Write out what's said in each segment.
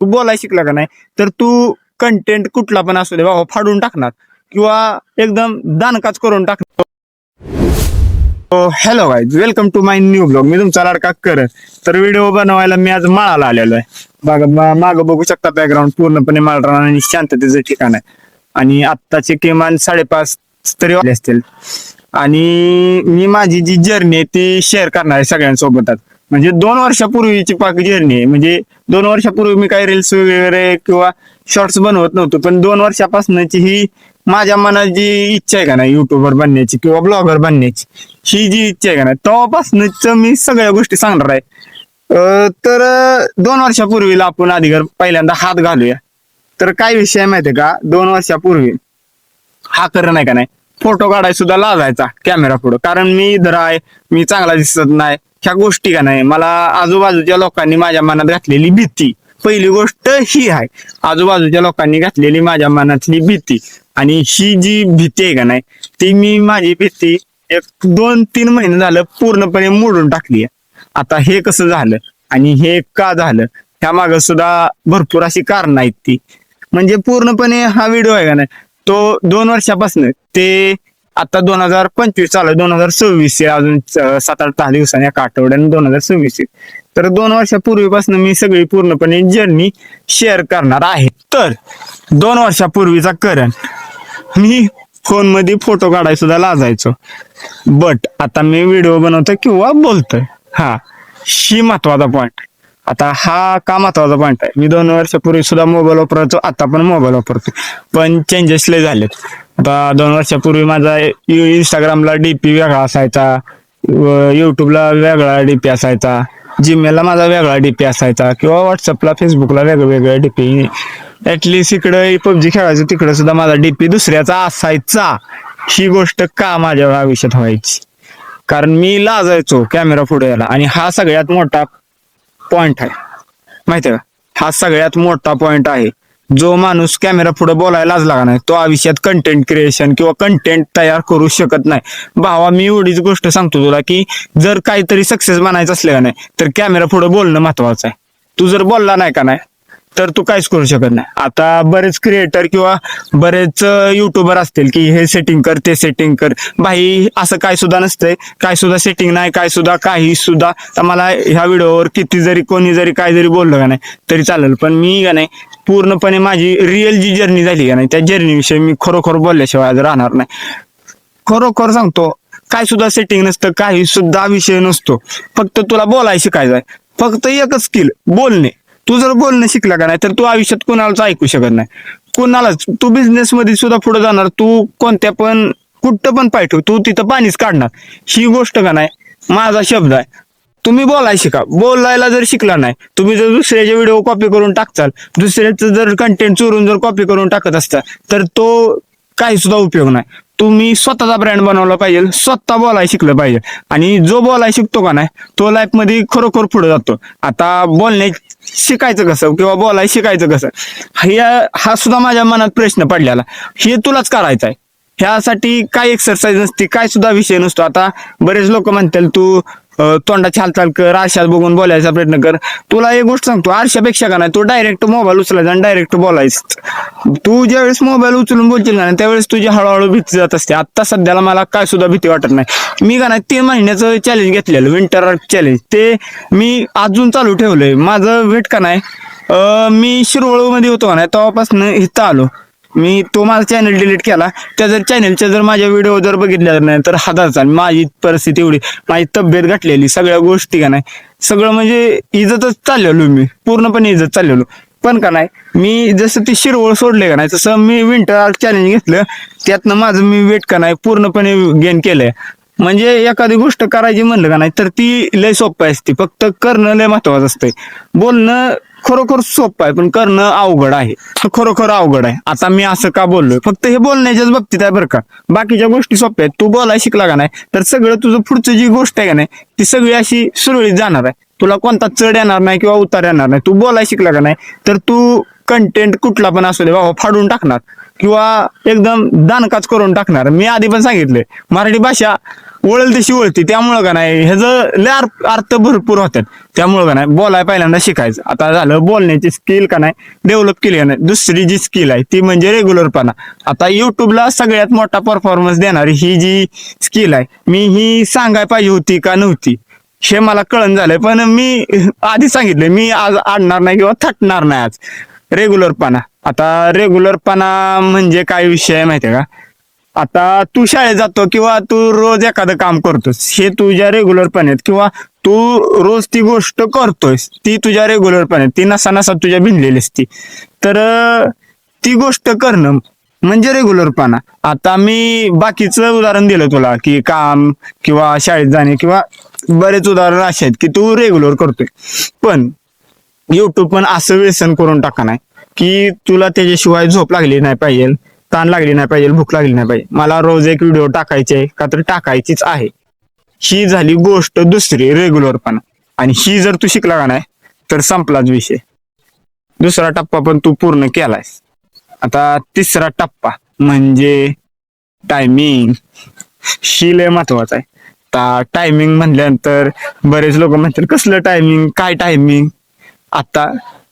तू बोलायला शिकला का नाही? तर तू कंटेंट कुठला पण असू दे बाबा फाडून टाकणार. किंवा एकदम दानकाच करून टाकणार. Hello guys welcome to my new blog मी तुमचा लाडका कर. तर व्हिडिओ बनवायला मी आज माळाला आलेलो आहे. बघा माग बघू शकता बॅकग्राऊंड पूर्णपणे माळरान आणि शांततेचं ठिकाण आहे. आणि आत्ताचे किमान साडेपाच तरी वाजले असतील. आणि मी माझी जी जर्नी आहे ती शेअर करणार आहे सगळ्यांसोबतच. म्हणजे दोन वर्षापूर्वीची पाक जर्नी आहे. म्हणजे दोन वर्षापूर्वी मी काही रील्स वगैरे किंवा शॉर्ट्स बनवत नव्हतो पण दोन वर्षापासूनची ही माझ्या मनात जी इच्छा आहे का नाही युट्यूबर बनण्याची किंवा ब्लॉगर बनण्याची ही जी इच्छा आहे का नाही तेव्हापासूनच मी सगळ्या गोष्टी सांगणार आहे. तर दोन वर्षापूर्वीला आपण अधिकार पहिल्यांदा हात घालूया. तर काय विषय आहे माहितीये का? दोन वर्षापूर्वी हा करणं नाही का नाही फोटो काढायला सुद्धा लाजायचा कॅमेरा पुढं. कारण मी इधर आहे मी चांगला दिसत नाही ह्या गोष्टी का नाही? मला आजूबाजूच्या लोकांनी माझ्या मनात घातलेली भीती. पहिली गोष्ट ही आहे. आजूबाजूच्या लोकांनी घातलेली माझ्या मनातली भीती. आणि ही जी भीती आहे का नाही ती मी माझी भीती एक दोन तीन महिने झालं पूर्णपणे मोडून टाकली आहे. आता हे कसं झालं आणि हे का झालं ह्या माग सुद्धा भरपूर अशी कारण आहेत ती. म्हणजे पूर्णपणे हा व्हिडिओ आहे का नाही तो दोन वर्षापासून ते आता दोन हजार पंचवीस चालू आहे. दोन हजार सव्वीस अजून सात आठ दहा दिवसांनी एका आठवड्याने दोन हजार सव्वीस तर दोन वर्षापूर्वीपासून मी सगळी पूर्णपणे जर्नी शेअर करणार आहे. तर दोन वर्षापूर्वीचा करण. मी फोनमध्ये फोटो काढायला सुद्धा लाजायचो. बट आता मी व्हिडिओ बनवतोय किंवा बोलतोय. हा. शी महत्त्वाचा पॉईंट आता हा का महत्त्वाचा पॉईंट आहे. मी दोन वर्षापूर्वी सुद्धा मोबाईल वापरायचो आता पण मोबाईल वापरतो पण चेंजेस लय झालेत. आता दोन वर्षापूर्वी माझा इंस्टाग्रामला डीपी वेगळा असायचा व युट्यूबला वेगळा डीपी असायचा जीमेलला माझा वेगळा डीपी असायचा किंवा व्हॉट्सअपला फेसबुकला वेगवेगळ्या डीपी ऍटलीस्ट इकडं पबजी खेळायचं तिकडे सुद्धा माझा डीपी दुसऱ्याचा असायचा. ही गोष्ट का माझ्या आयुष्यात व्हायची? कारण मी लाजायचो कॅमेरा पुढे यायला. आणि हा सगळ्यात मोठा पॉइंट आहे. माहितीये का? हा सगळ्यात मोठा पॉइंट आहे. जो माणूस कॅमेरा पुढे बोलायला लाजला का नाही तो आयुष्यात कंटेंट क्रिएशन किंवा कंटेंट तयार करू शकत नाही. भावा मी एवढीच गोष्ट सांगतो तुला की जर काहीतरी सक्सेस बनायचं असलं का नाही तर कॅमेरा पुढे बोलणं महत्वाचं आहे. तू जर बोलला नाही का नाही तर तू काहीच करू शकत नाही. आता बरेच क्रिएटर किंवा बरेच युट्यूबर असतील की हे सेटिंग कर ते सेटिंग कर. भाई असं काय सुद्धा नसतंय. काय सुद्धा सेटिंग नाही काय सुद्धा काही सुद्धा. तर मला ह्या व्हिडिओवर किती जरी कोणी जरी काय जरी बोललं का नाही तरी चालेल. पण मी का नाही पूर्णपणे माझी रिअल जी जर्नी झाली का नाही त्या जर्नीविषयी मी खरोखर बोलल्याशिवाय आज राहणार नाही. खरोखर सांगतो काय सुद्धा सेटिंग नसतं काही सुद्धा विषय नसतो. फक्त तुला बोलायला शिकायचं आहे फक्त एकच स्किल बोलणे. तू जर बोलणं शिकला का नाही तर तू आयुष्यात कोणालाच ऐकू शकत नाही. कोणालाच. तू बिझनेस मध्ये सुद्धा पुढे जाणार तू कोणत्या पण कुठं पण पाठव तू तिथं पाणीच काढणार. ही गोष्ट का नाही माझा शब्द आहे. तुम्ही बोलायला शिका. बोलायला जर शिकला नाही तुम्ही जर दुसऱ्याचे व्हिडिओ कॉपी करून टाकचाल दुसऱ्याचं जर कंटेंट चोरून जर कॉपी करून टाकत असता तर तो काही सुद्धा उपयोग नाही. तुम्ही स्वतःचा ब्रँड बनवला पाहिजे स्वतः बोलायला शिकलं पाहिजे. आणि जो बोलायला शिकतो का नाही तो लाईफमध्ये खरोखर पुढे जातो. आता बोलण्या शिकायचं कसं? किंवा बोलाय शिकायचं कसं? हे हा सुद्धा माझ्या मनात प्रश्न पडलेला. हे तुलाच करायचं आहे ह्यासाठी काय एक्सरसाइज नसते काय सुद्धा विषय नसतो. आता बरेच लोक म्हणतील तू तोंडाची हालचाल कर आरशात बघून बोलायचा प्रयत्न कर. तुला एक गोष्ट सांगतो आरशापेक्षा का नाही तू डायरेक्ट मोबाईल उचलायचा आणि डायरेक्ट बोलायचं. तू ज्यावेळेस मोबाईल उचलून बोलशील ना त्यावेळेस तुझी हळूहळू भीती जात असते. आता सध्याला मला काय सुद्धा भीती वाटत नाही. मी का नाही तीन महिन्याचं चॅलेंज घेतलेलं विंटर चॅलेंज ते मी अजून चालू ठेवलंय. माझं वेट का नाही मी शिरवळमध्ये होतो का नाही तेव्हापासून इथं आलो. मी तो माझा चॅनल डिलीट केला. त्या जर चॅनलच्या जर माझ्या व्हिडिओ जर बघितल्या नाही तर हाताचा माझी परिस्थिती एवढी. माझी तब्येत घटलेली सगळ्या गोष्टी का नाही. सगळं म्हणजे इज्जतच चाललेलो मी. पूर्णपणे इज्जत चाललेलो. पण का नाही मी जसं ती शिरवळ सोडले का नाही तसं मी विंटर चॅलेंज घेतलं. त्यातनं माझं मी वेट का नाही पूर्णपणे गेन केलंय. म्हणजे एखादी गोष्ट करायची म्हणलं का नाही तर ती लय सोपं असते. फक्त करणं लय महत्वाचं असतंय. बोलणं खरोखर सोपं आहे पण करणं अवघड आहे. खरोखर अवघड आहे. आता मी असं का बोललोय? फक्त हे बोलण्याच्याच बाबतीत आहे बरं का. बाकीच्या गोष्टी सोप्या आहेत. तू बोलायला शिकला का नाही तर सगळं तुझं पुढचं जी गोष्ट आहे का नाही ती सगळी अशी सुरळीत जाणार आहे. तुला कोणता चढ येणार नाही किंवा उतार येणार नाही. तू बोलाय शिकला का नाही तर तू कंटेंट कुठला पण असू दे बाबा फाडून टाकणार. किंवा एकदम दानकाच करून टाकणार. मी आधी पण सांगितले मराठी भाषा वळल तशी वळती त्यामुळं का नाही ह्याचं लय अर्थ- भरपूर होतात त्यामुळं का नाही बोलाय पहिल्यांदा शिकायचं. आता झालं बोलण्याची स्किल का नाही डेव्हलप केली का नाही दुसरी जी स्किल आहे ती म्हणजे रेग्युलरपणा आता युट्यूबला सगळ्यात मोठा परफॉर्मन्स देणारी ही जी स्किल आहे मी ही सांगाय पाहिजे होती का नव्हती हे मला कळण झालंय पण मी आधी सांगितले मी आज आडणार नाही किंवा थटणार नाही आज. रेग्युलरपणा आता रेग्युलरपणा म्हणजे काय विषय आहे माहितीये का? आता तू शाळेत जातो किंवा तू रोज एखादं काम करतोस हे तुझ्या रेग्युलरपणे किंवा तू रोज ती गोष्ट करतोयस ती तुझ्या रेग्युलरपणे ती नसा नसा तुझ्या भिनलेली असती. तर ती गोष्ट करणं म्हणजे रेग्युलरपणा आता मी बाकीचं उदाहरण दिलं तुला की काम किंवा शाळेत जाणे किंवा बरेच उदाहरण असे आहेत की तू रेग्युलर करतोय. पण युट्यूब पण असं व्यसन करून टाका नाही. की तुला त्याच्याशिवाय झोप लागली नाही पाहिजे ताण लागली नाही पाहिजे भूक लागली नाही पाहिजे. मला रोज एक व्हिडिओ टाकायचे आहे का तर टाकायचीच आहे. ही झाली गोष्ट दुसरी रेग्युलरपणा आणि ही जर तू शिकला का नाही तर संपलाच विषय. दुसरा टप्पा पण तू पूर्ण केलायस. आता तिसरा टप्पा म्हणजे टायमिंग ही लय महत्त्वाचा आहे. आता टायमिंग म्हणल्यानंतर बरेच लोक म्हणतात कसलं टायमिंग काय टायमिंग आता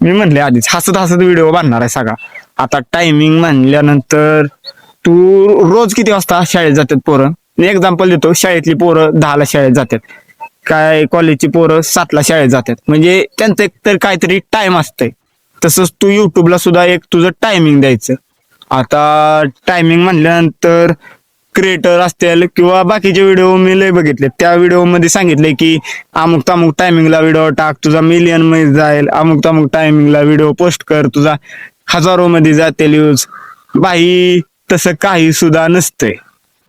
मी म्हणले आधीच हसत हसत व्हिडिओ बनणार आहे सगळा. आता टायमिंग म्हणल्यानंतर तू रोज किती वाजता शाळेत जातात पोरं? एक्झाम्पल देतो शाळेतली पोरं दहाला शाळेत जातात. काय कॉलेजची पोरं सातला शाळेत जातात. म्हणजे त्यांचं एक तर काहीतरी टाइम असतंय. तसंच तू युट्यूबला सुद्धा एक तुझं टायमिंग द्यायचं. आता टायमिंग म्हणल्यानंतर क्रिएटर असतील किंवा बाकीचे व्हिडिओ मी लय बघितले त्या व्हिडिओमध्ये सांगितले की अमुक तामुक टायमिंगला व्हिडिओ टाक तुझा मिलियनमध्ये जाईल. अमुक तामुक टायमिंगला व्हिडिओ पोस्ट कर तुझा हजारो मध्ये जातील यूज बाई तसं काही सुद्धा नसतंय.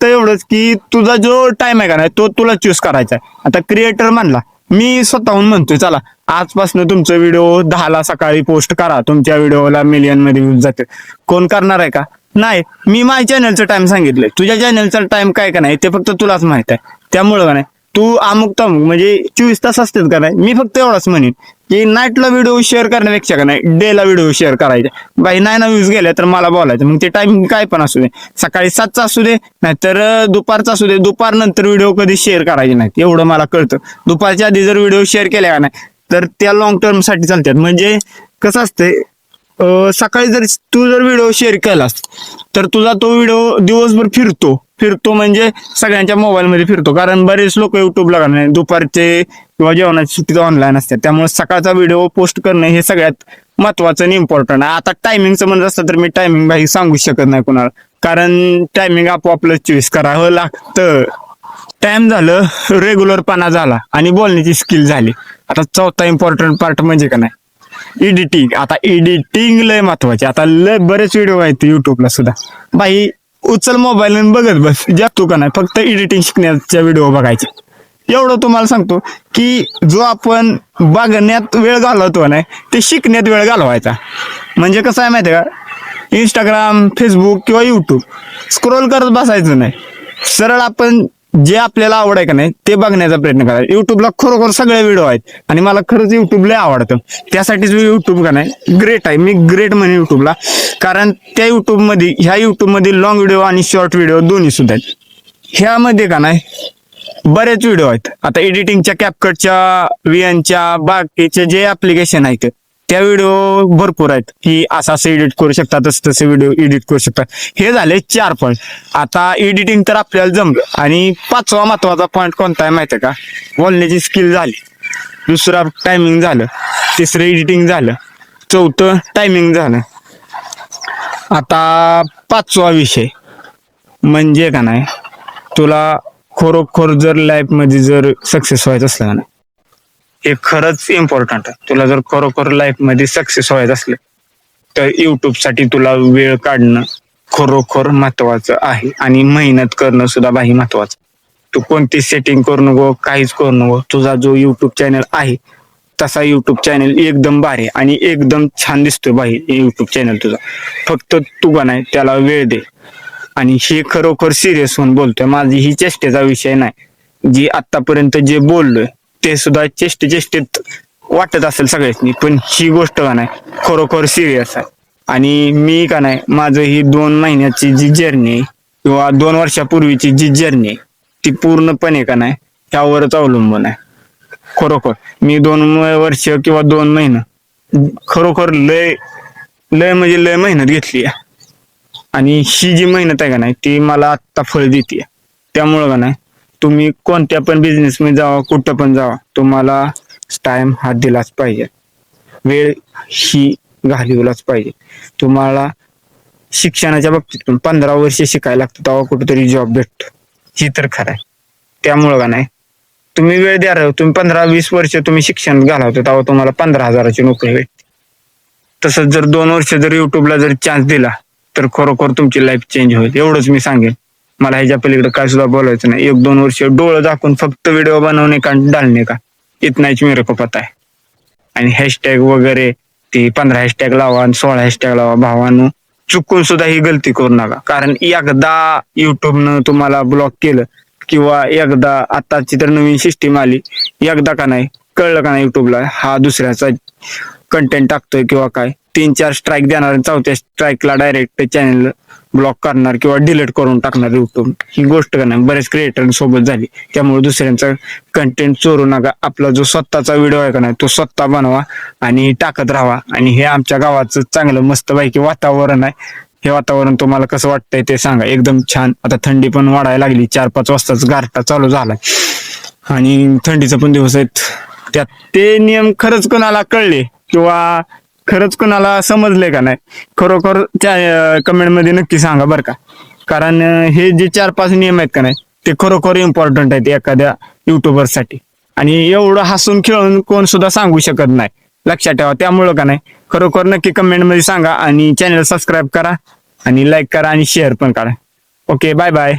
तर एवढंच की तुझा जो टाइम आहे का नाही तो तुला चूज करायचा आहे. आता क्रिएटर म्हणला मी स्वतःहून म्हणतोय चला आजपासून तुमचा व्हिडिओ दहाला सकाळी पोस्ट करा. तुमच्या व्हिडिओला मिलियनमध्ये व्ह्यूज जातील. कोण करणार आहे का? नाही मी माझ्या चॅनलचं टाइम सांगितलंय. तुझ्या चॅनलचा टाइम काय का नाही ते फक्त तुलाच माहीत आहे. त्यामुळं का नाही तू अमुक तमुक म्हणजे चोवीस तास असतात का नाही मी फक्त एवढाच म्हणेन की नाईटला व्हिडिओ शेअर करण्यापेक्षा का नाही डेला व्हिडिओ शेअर करायचे. बाई नाही ना व्ह्यूज गेल्या तर मला बोलायचं. मग ते टाइम काय पण असू दे. सकाळी सातचा असू दे नाहीतर दुपारचा असू दे. दुपार नंतर व्हिडिओ कधी शेअर करायचे नाहीत एवढं मला कळतं. दुपारच्या आधी जर व्हिडिओ शेअर केल्या का नाही तर त्या लॉंग टर्मसाठी चालतात म्हणजे कसं असतंय अं, सकाळी जर तू जर व्हिडिओ शेअर केलास तर तुझा तो व्हिडिओ दिवसभर फिरतो. फिरतो म्हणजे सगळ्यांच्या मोबाईलमध्ये फिरतो. कारण बरेच लोक युट्यूबला करणार नाही दुपारचे किंवा जेवणाची सुट्टी ऑनलाईन असतात. त्यामुळे सकाळचा व्हिडिओ पोस्ट करणं हे सगळ्यात महत्वाचं आणि इम्पॉर्टंट आहे. आता टायमिंगचं म्हणत असतं तर मी टायमिंग भाई सांगू शकत नाही कोणाला. कारण टायमिंग आपोआपलं चॉईस करावं लागतं. टाइम झालं रेग्युलरपणा झाला आणि बोलण्याची स्किल झाली. आता चौथा इम्पॉर्टंट पार्ट म्हणजे का नाही? एडिटिंग आता एडिटिंग लय महत्वाची. आता लय बरेच व्हिडिओ आहेत युट्यूबला सुद्धा. बाई उचल मोबाईल बघत बस. जातो का नाही? फक्त एडिटिंग शिकण्याच्या व्हिडिओ बघायचे. एवढं तुम्हाला सांगतो की जो आपण बघण्यात वेळ घालवतो नाही ते शिकण्यात वेळ घालवायचा. म्हणजे कसं आहे माहिती आहे का? इंस्टाग्राम फेसबुक किंवा युट्यूब स्क्रोल करत बसायचं नाही. सरळ आपण जे आपल्याला आवड आहे का नाही ते बघण्याचा प्रयत्न करा. युट्यूबला खरोखर सगळे व्हिडिओ आहेत. आणि मला खरंच युट्यूबला आवडतं. त्यासाठीच मी युट्यूब का नाही ग्रेट आहे. मी ग्रेट म्हणे युट्यूबला कारण त्या युट्यूबमध्ये ह्या युट्यूब लॉंग व्हिडिओ आणि शॉर्ट व्हिडिओ दोन्ही सुद्धा आहेत. ह्यामध्ये का नाही बरेच व्हिडिओ आहेत. आता एडिटिंगच्या कॅपकटच्या व्हीएनच्या बाकीचे जे ऍप्लिकेशन आहेत त्या व्हिडिओ भरपूर आहेत की असं असं एडिट करू शकता तसं तसे व्हिडिओ एडिट करू शकता हे झाले चार पॉईंट आता एडिटिंग तर आपल्याला जमलं. आणि पाचवा महत्त्वाचा पॉईंट कोणता आहे माहिती आहे का? बोलण्याची स्किल झाली. दुसरा टायमिंग झालं. तिसरं एडिटिंग झालं. चौथं टायमिंग झालं. आता पाचवा विषय म्हणजे का नाही तुला खरोखर जर लाईफमध्ये जर सक्सेस व्हायचं असलं का नाही हे खरंच इम्पॉर्टंट आहे. तुला जर खरोखर लाईफमध्ये सक्सेस व्हायचं असलं तर युट्यूबसाठी तुला वेळ काढणं खरोखर महत्वाचं आहे आणि मेहनत करणं सुद्धा बाही महत्वाचं. तू कोणती सेटिंग करू नको काहीच करू नको. तुझा जो युट्यूब चॅनल आहे तसा युट्यूब चॅनल एकदम भारी आणि एकदम छान दिसतोय बाई युट्यूब चॅनल तुझा. फक्त तू बनाय नाही त्याला वेळ दे. आणि हे खरोखर सिरियस होऊन बोलतोय. माझी ही चेष्टेचा विषय नाही. जी आतापर्यंत जे बोललोय ते सुद्धा चेष्टे चेष्टेत वाटत असेल सगळ्यांनी पण ही गोष्ट का नाही खरोखर सिरियस आहे. आणि मी का नाही माझं ही दोन महिन्याची जी जर्नी आहे किंवा दोन वर्षापूर्वीची जी जर्नी आहे ती पूर्णपणे का नाही ह्यावरच अवलंबून आहे. खरोखर मी दोन वर्ष किंवा दोन महिने खरोखर लय लय म्हणजे लय मेहनत घेतली आहे. आणि ही जी मेहनत आहे का नाही ती मला आत्ता फळ देते त्यामुळं का नाही तुम्ही कोणत्या पण बिझनेसमध्ये जावा कुठं पण जावा तुम्हाला टाइम हा दिलाच पाहिजे. वेळ ही घालवलाच पाहिजे. तुम्हाला शिक्षणाच्या बाबतीत पण पंधरा वर्ष शिकायला लागतं तेव्हा कुठेतरी जॉब भेटतो. ही तर खरं आहे. त्यामुळं का नाही? तुम्ही वेळ द्या रे. तुम्ही पंधरा वीस वर्ष तुम्ही शिक्षण घालवता तेव्हा तुम्हाला पंधरा हजाराची नोकरी भेटते. तसंच जर दोन वर्ष जर युट्यूबला जर चान्स दिला तर खरोखर तुमची लाईफ चेंज होईल. एवढंच मी सांगेन. मला ह्याच्या पलीकडे काय सुद्धा बोलायचं नाही. एक दोन वर्ष डोळं दाखवून फक्त व्हिडिओ बनवणे का डालणे का? इतनाच मेरे को पता आहे. आणि हॅशटॅग वगैरे ती पंधरा हॅशटॅग लावा आणि सोळा हॅशटॅग लावा भावानं. चुकून सुद्धा ही गलती करू नका. कारण एकदा युट्यूबनं तुम्हाला ब्लॉक केलं किंवा एकदा आताची तर नवीन सिस्टीम आली एकदा का नाही कळलं का नाही युट्यूबला हा दुसऱ्याचा कंटेंट टाकतोय किंवा काय? तीन चार स्ट्राईक देणार चौथ्या स्ट्राईकला डायरेक्ट चॅनल ब्लॉक करणार किंवा डिलीट करून टाकणार युट्यूब ही गोष्ट करणार बरेच क्रिएटर सोबत झाली. त्यामुळे दुसऱ्यांचा कंटेंट चोरू नका. आपला जो स्वतःचा व्हिडिओ आहे का नाही तो स्वतः बनवा आणि टाकत राहा. आणि हे आमच्या गावाचं चांगलं मस्तपैकी वातावरण आहे. हे वातावरण तुम्हाला कसं वाटतंय ते सांगा. एकदम छान. आता थंडी पण वाढायला लागली. चार पाच वाजताच गारटा चालू झालाय. आणि थंडीचा पण दिवस आहेत. त्यात ते नियम खरंच कोणाला कळले? किंवा खरंच कुणाला समजले का नाही? खरोखर त्या नक्की सांगा बरं का. कारण हे जे चार पाच नियम आहेत का नाही ते खरोखर इम्पॉर्टंट आहेत एखाद्या युट्यूबरसाठी आणि एवढं हसून खेळून कोण सुद्धा सांगू शकत नाही. लक्षात ठेवा त्यामुळं का नाही खरोखर नक्की कमेंटमध्ये सांगा आणि चॅनल सबस्क्राईब करा आणि लाईक करा आणि शेअर पण करा. Okay bye bye